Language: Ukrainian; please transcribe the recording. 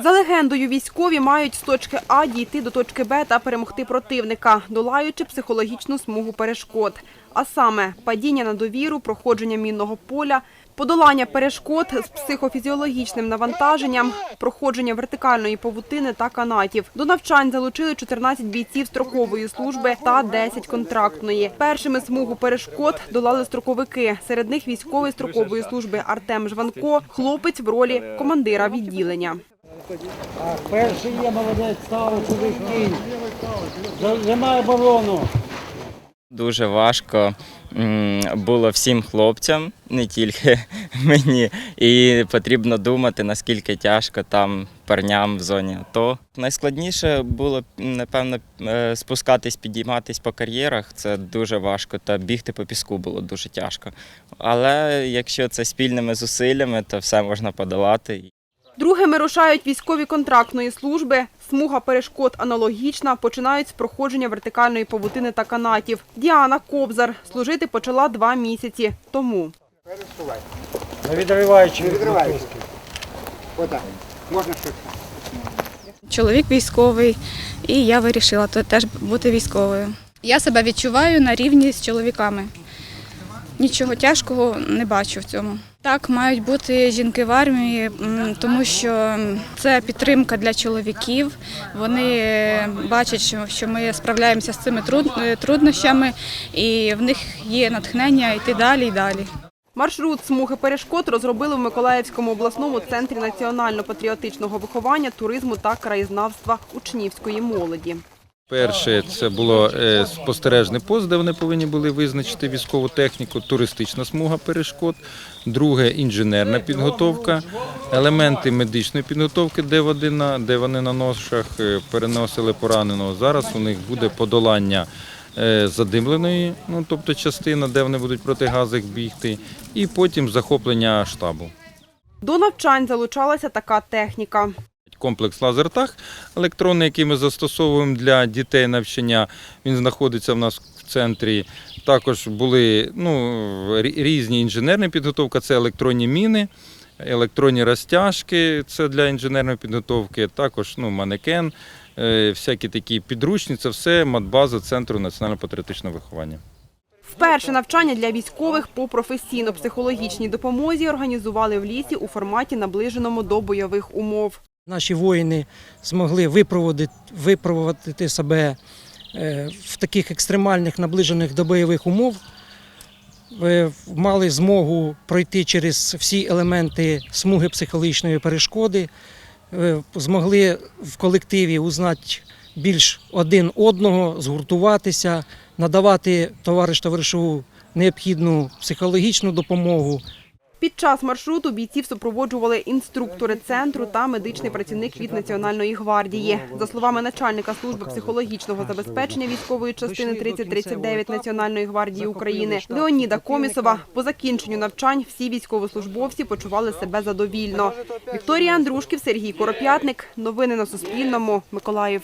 За легендою, військові мають з точки А дійти до точки Б та перемогти противника, долаючи психологічну смугу перешкод. А саме падіння на довіру, проходження мінного поля, подолання перешкод з психофізіологічним навантаженням, проходження вертикальної павутини та канатів. До навчань залучили 14 бійців строкової служби та 10 контрактної. Першими смугу перешкод долали строковики. Серед них військовий строкової служби Артем Жванко, хлопець в ролі командира відділення. Так, перший є, молодець, ставить сюди. Займає оборону. Дуже важко було всім хлопцям, не тільки мені. І потрібно думати, наскільки тяжко там парням в зоні АТО. Найскладніше було, напевно, е, спускатись, підійматись по кар'єрах. Це дуже важко. Та бігти по піску було дуже тяжко. Але якщо це спільними зусиллями, то все можна подолати. Другими рушають військові контрактної служби. Смуга перешкод аналогічна. Починають з проходження вертикальної павутини та канатів. Діана Кобзар служити почала два місяці тому. Не відриваючи від Отак. Можна швидко. Чоловік військовий, і я вирішила теж бути військовою. Я себе відчуваю на рівні з чоловіками. Нічого тяжкого не бачу в цьому. Так, мають бути жінки в армії, тому що це підтримка для чоловіків. Вони бачать, що, що ми справляємося з цими е, труднощами, і в них є натхнення йти далі і далі. Маршрут смуги перешкод розробили в Миколаївському обласному центрі національно-патріотичного виховання, туризму та краєзнавства учнівської молоді. Перше це було е, спостережний пост, де вони повинні були визначити військову техніку, туристична смуга перешкод. Друге інженерна підготовка, елементи медичної підготовки, де вони де вони на ношах е, переносили пораненого. Зараз у них буде подолання е, задимленої, ну тобто частина, де вони будуть проти газик бігти, і потім захоплення штабу. До навчань залучалася така техніка. Комплекс лазертаг електронний, який ми застосовуємо для дітей навчання. Він знаходиться в нас в центрі. Також були ну, різні інженерні підготовки, це електронні міни, електронні розтяжки, це для інженерної підготовки, також ну, манекен, е, всякі такі підручні, це все матбаза Центру національно-патріотичного виховання. Вперше навчання для військових по професійно-психологічній допомозі організували в лісі у форматі наближеному до бойових умов. Наші воїни змогли випроводити, випроводити себе е, в таких екстремальних, наближених до бойових умов. Е, Мали змогу пройти через всі елементи смуги психологічної перешкоди, Е, змогли в колективі узнати більш один одного, згуртуватися, надавати товариш товаришу необхідну психологічну допомогу. Під час маршруту бійців супроводжували інструктори центру та медичний працівник від Національної гвардії. За словами начальника служби психологічного забезпечення військової частини 3039 Національної гвардії України Леоніда Комісова, по закінченню навчань всі військовослужбовці почували себе задовільно. Вікторія Андрушків, Сергій Короп'ятник. Новини на Суспільному. Миколаїв.